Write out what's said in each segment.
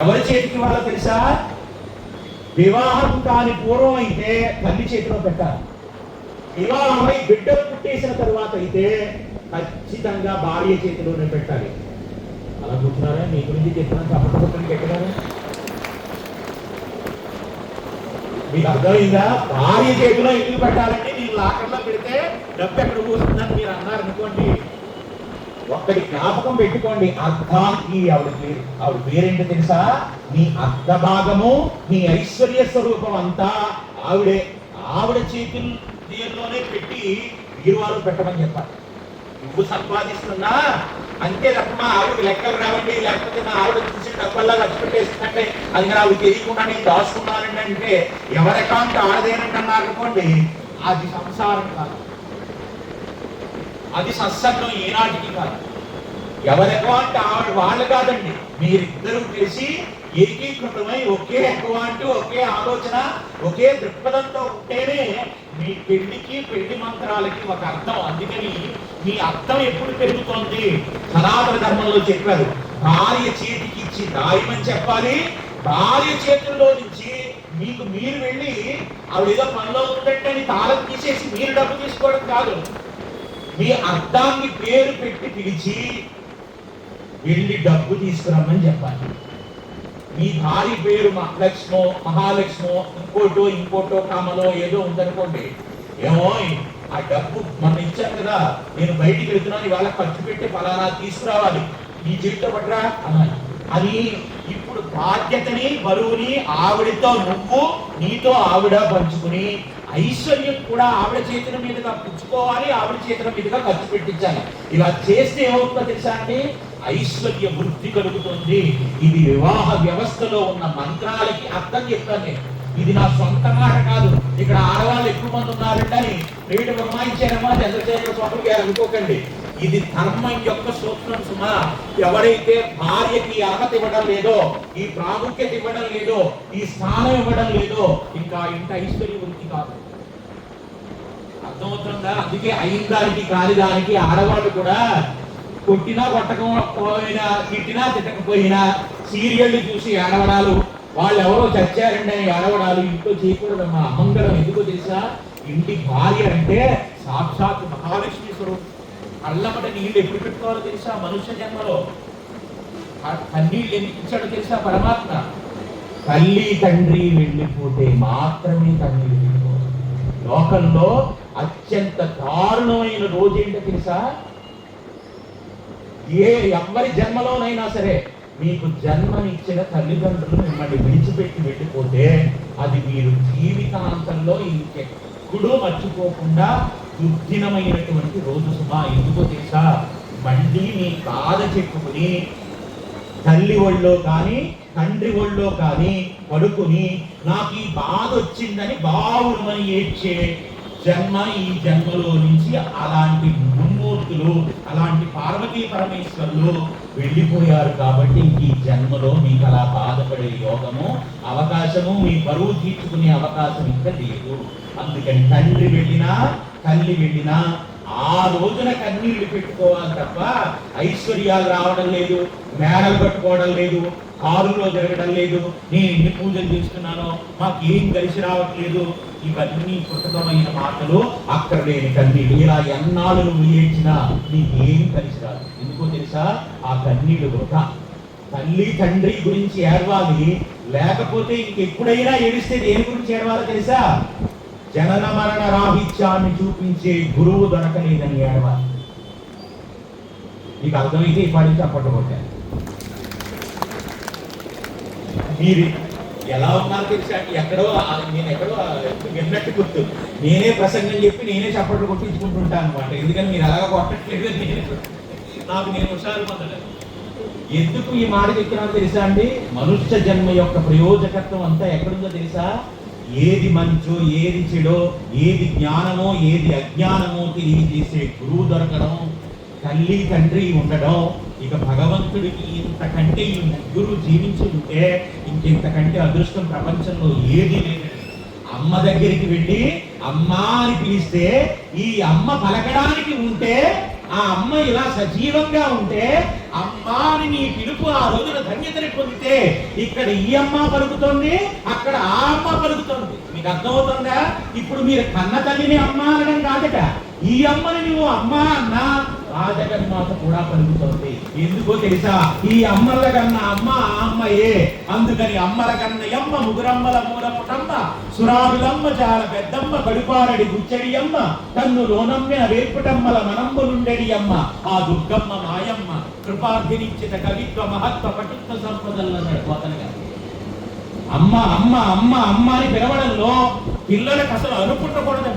ఎవరి చేతికి వల్ల తెలుసా? వివాహం కాని పూర్వం అయితే తల్లి చేతిలో పెట్టాలి వివాహమై బిడ్డ పుట్టేసిన తర్వాత అయితే ఖచ్చితంగా భార్య చేతిలోనే పెట్టాలి. అలా కూర్చున్నారా? మీ గురించి చెప్పినాక అప్పటి పెట్టినారా? మీకు అర్థమైందా? భార్య చేతిలో ఎందుకు పెట్టాలంటే నేను లాకర్లో పెడితే డబ్బు ఎక్కడ పోతుందని మీరు అన్నారు. ఒక్కటి జ్ఞాపకం పెట్టుకోండి. అర్థానికి ఆవిడ పేరు. ఆవిడ పేరేంటో తెలుసా? నీ అర్ధ భాగము నీ ఐశ్వర్య స్వరూపం అంతా ఆవిడే ఆవిడ చేతుల్లోనే పెట్టి వీరువారు పెట్టమని చెప్పాలి. నువ్వు సంపాదిస్తున్నా అంతే తప్ప మా ఆవిడకి లెక్కలు రావండి. లేకపోతే మా ఆవిడ చూసి డబ్బల్లా ఖర్చు పెట్టేస్తుందంటే అది నేను ఆవిడ తెలియకుండా నేను దాచుకున్నానండి అంటే ఎవరి అకౌంట్ ఆడదేనంటే అనుకోండి అది సంసారం కాదు. అది సత్సంగం ఈనాటికి కాదు. ఎవరెక్కువ అంటే ఆవిడ వాళ్ళు కాదండి. మీరిద్దరూ కలిసి ఏకీకృతమై ఒకే ఎక్కువ అంటూ ఒకే ఆలోచన ఒకే దృక్పథంతో ఉంటేనే మీ పెళ్ళికి పెళ్ళి మంత్రాలకి ఒక అర్థం. అందుకని మీ అర్థం ఎప్పుడు పెరుగుతోంది? సనాతన ధర్మంలో చెప్పారు. భార్య చేతికి ఇచ్చి దాయమని చెప్పాలి. భార్య చేతుల్లో నుంచి మీకు మీరు వెళ్ళి ఆవిడ ఏదో పనిలో ఉందంటే తాళం తీసేసి మీరు డబ్బు తీసుకోవడం కాదు. మీ అర్థాన్ని పేరు పెట్టి పిలిచి వెళ్ళి డబ్బు తీసుకురమ్మని చెప్పాలి. మీ భార్య పేరు లక్ష్మో మహాలక్ష్మో ఇంకోటో ఇంకోటో కామలో ఏదో ఉందనుకోండి ఏమో ఆ డబ్బు మనం ఇచ్చాను కదా నేను బయటికి వెళ్తున్నాను ఇవాళ ఖర్చు పెట్టి ఫలానా తీసుకురావాలి. నీ జీవితం పట్రా అన్నాను. అది ఇప్పుడు బాధ్యతని బరువుని ఆవిడతో నువ్వు నీతో ఆవిడ పంచుకుని ఐశ్వర్యం కూడా ఆవిడ చేతుల మీదుగా పుచ్చుకోవాలి ఆవిడ చేతుల మీదుగా ఖర్చు పెట్టించాలి. ఇలా చేస్తే ఏమవుతుందో తెలుసా అండి? ఐశ్వర్య వృద్ధి కలుగుతుంది. ఇది వివాహ వ్యవస్థలో ఉన్న మంత్రాలకి అర్థం చెప్తాను. నేను ఇది నా సొంత మాట కాదు. ఇక్కడ ఆడవాళ్ళు ఎక్కువ మంది ఉన్నారంటని రేటు పురమాయించారమ్మా చంద్రశేఖర స్వామి గారు అనుకోకండి. ఇది ధర్మం యొక్క సూత్రం సుమా. ఎవరైతే భార్యకి అర్హత ఇవ్వడం లేదో ఈ ప్రాముఖ్యత ఇవ్వడం లేదో ఈ స్థానం ఇవ్వడం లేదో ఇంకా ఇంత ఐశ్వర్య వృద్ధి కాదు. అర్థమవుతుందా? అందుకే అయిందానికి కాని దానికి ఆడవాళ్ళు కూడా కొట్టినా కొట్టకపోయినా తిట్టినా తిట్టకపోయినా సీరియళ్ళు చూసి ఏడవడాలు. వాళ్ళు ఎవరో చచ్చారండి అని ఏడవడాలు. ఇంట్లో చేయకూడదమ్మా అమంగళం ఎందుకో తెలుసా? ఇంటి భార్య అంటే సాక్షాత్ మహాలక్ష్మి స్వరూపం. అల్లమట నీళ్ళు ఎప్పుడు పెట్టుకోవాలో తెలుసా? మనుష్య జన్మలో. కన్నీళ్ళు ఎందుకు ఇచ్చాడో తెలుసా? పరమాత్మ? తల్లి తండ్రి వెళ్ళిపోతే మాత్రమే కన్నీళ్ళు పెట్టుకోవాలి లోకంలో అత్యంత దారుణమైన రోజేంటో తెలుసా? ఏ ఎవరి జన్మలోనైనా సరే మీకు జన్మనిచ్చిన తల్లిదండ్రులు మిమ్మల్ని విడిచిపెట్టి వెళ్ళిపోతే అది మీరు జీవితాంతంలో ఇంకెప్పుడు మర్చిపోకుండా దుర్దినమైనటువంటి రోజు సుమా ఎందుకో తెలుసా? మళ్ళీ మీ బాధ చెప్పుకుని తల్లి ఒళ్ళో కానీ తండ్రి ఒళ్ళో కానీ పడుకుని నాకు ఈ బాధ వచ్చిందని బావుమని ఏడ్చే జన్మ ఈ జన్మలో నుంచి అలాంటి ముమ్మూర్తులు అలాంటి పార్వతీ పరమేశ్వరులు వెళ్ళిపోయారు కాబట్టి ఈ జన్మలో మీకు అలా బాధపడే యోగము అవకాశము మీ బరువు తీర్చుకునే అవకాశం ఇంకా లేదు. అందుకని తండ్రి వెళ్ళినా తల్లి వెళ్ళినా ఆ రోజున కన్నీళ్ళు పెట్టుకోవాలి తప్ప ఐశ్వర్యాలు రావడం లేదు మేడలు కట్టుకోవడం లేదు కారులో జరగడం లేదు. నేను ఎన్ని పూజలు చేస్తున్నానో మాకు ఏం కలిసి రావట్లేదు. ఇవన్నీ కృతమైన మాటలు అక్కడ లేని కన్నీళ్ళు ఇలా ఎన్నాళ్ళు నువ్వు ఏడ్చినా నీకేం కలిసి రాదు. ఎందుకో తెలుసా? ఆ కన్నీళ్ళు వృధా. తల్లి తండ్రి గురించి ఏడవాలి. లేకపోతే ఇంకెప్పుడైనా ఏడిస్తే దేని గురించి ఏడవాలో తెలుసా? జనన మరణ రాహిత్యాన్ని చూపించే గురువు దొరకలేదని ఏడవాలి మీకు అర్థమైతే ఈ పాడించి అప్పట్లో కొట్టాను మీరు ఎలా ఉన్నారు తెలుసా? ఎక్కడో నేను ఎక్కడో విన్నట్టు గుర్తు. నేనే ప్రసంగం చెప్పి నేనే చప్పట్లు కొట్టించుకుంటుంటాను అనమాట ఎందుకని మీరు అలాగా కొట్టట్లేదు? నేను నాకు నేను హుషారు పొందలేదు. ఎందుకు ఈ మాట చెప్తున్నాను తెలుసా అండి? మనుష్య జన్మ యొక్క ప్రయోజకత్వం అంతా ఎక్కడుందో తెలుసా? ఏది మంచో ఏది చెడో ఏది జ్ఞానమో ఏది అజ్ఞానమో తెలియజేసే గురువు దొరకడం తల్లి తండ్రి ఉండడం ఇక భగవంతుడికి ఇంతకంటే ఈ ముగ్గురు జీవించుంటే ఇంకెంతకంటే అదృష్టం ప్రపంచంలో ఏది లేదండి అమ్మ దగ్గరికి వెళ్ళి అమ్మా అని పిలిస్తే ఈ అమ్మ పలకడానికి ఉంటే ఆ అమ్మ ఇలా సజీవంగా ఉంటే అమ్మా అని నీ పిలుపు ఆ రోజున ధన్యతని పొందితే ఇక్కడ ఈ అమ్మ పలుకుతోంది అక్కడ ఆ అమ్మ పలుకుతోంది. మీకు అర్థమవుతుందా? ఇప్పుడు మీరు కన్న తల్లిని అమ్మ అనడం కాదట. ఈ అమ్మని నువ్వు అమ్మ అన్నా ఆ జగన్మాత కూడా పలుకుతోంది. ఎందుకో తెలుసా? ఈ అమ్మల కన్నా అమ్మ అమ్మయే. అందుకని అమ్మల కన్న అమ్మ ముగురమ్మల మూలపుటమ్మ సురాదులమ్మ చాలా పెద్దమ్మ కడుపారడి గుచ్చడి అమ్మ తన్ను లోనమ్మిన వేపుటమ్మల మనంబులుండెడి అమ్మ ఆ దుర్గమ్మ మాయమ్మ కృపార్థినిచ్చిత కవిత్వ మహత్వ పటిత్వ సంపదలన్నాడు పోతన అమ్మ అమ్మ అమ్మ అమ్మ అని పిలవడంలో పిల్లలకు అసలు అనుకుంటకూడదు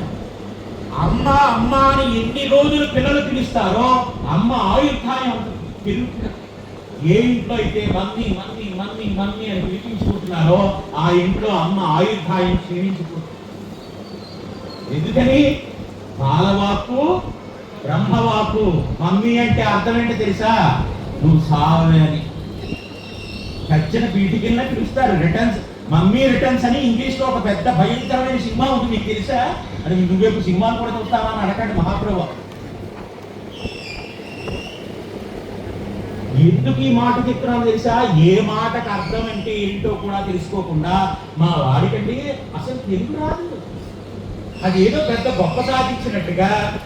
అమ్మ అమ్మ అని ఎన్ని రోజులు పిల్లలు పిలుస్తారో అమ్మ ఆయుర్ధాయం పెరుగుతుంది ఏ ఇంట్లో అయితే మమ్మీ మమ్మీ మమ్మీ మమ్మీ అని పిలిపించుకుంటున్నారో ఆ ఇంట్లో అమ్మ ఆయుర్ధాయం క్షీణించుకుంటుంది ఎందుకని? బాలవాకు బ్రహ్మవాకు మమ్మీ అంటే అర్థం ఏంటో తెలుసా? నువ్వు సావే అని కచ్చిన పీటికిల్లా పిలుస్తారు రిటర్న్స్ మమ్మీ రిటర్న్స్ అని ఇంగ్లీష్లో ఒక పెద్ద భయంకరమైన సినిమా ఉంది మీకు తెలుసా? అది నువ్వేపు సినిమాలు కూడా చూస్తావా అని అడగండి మహాప్రభు. ఎందుకు ఈ మాట చెప్తున్నాను తెలుసా? ఏ మాటకు అర్థం అంటే ఏంటో కూడా తెలుసుకోకుండా మా వాడికండి అసలు తెలుగు రాదు. అది ఏదో పెద్ద గొప్ప సాధించినట్టుగా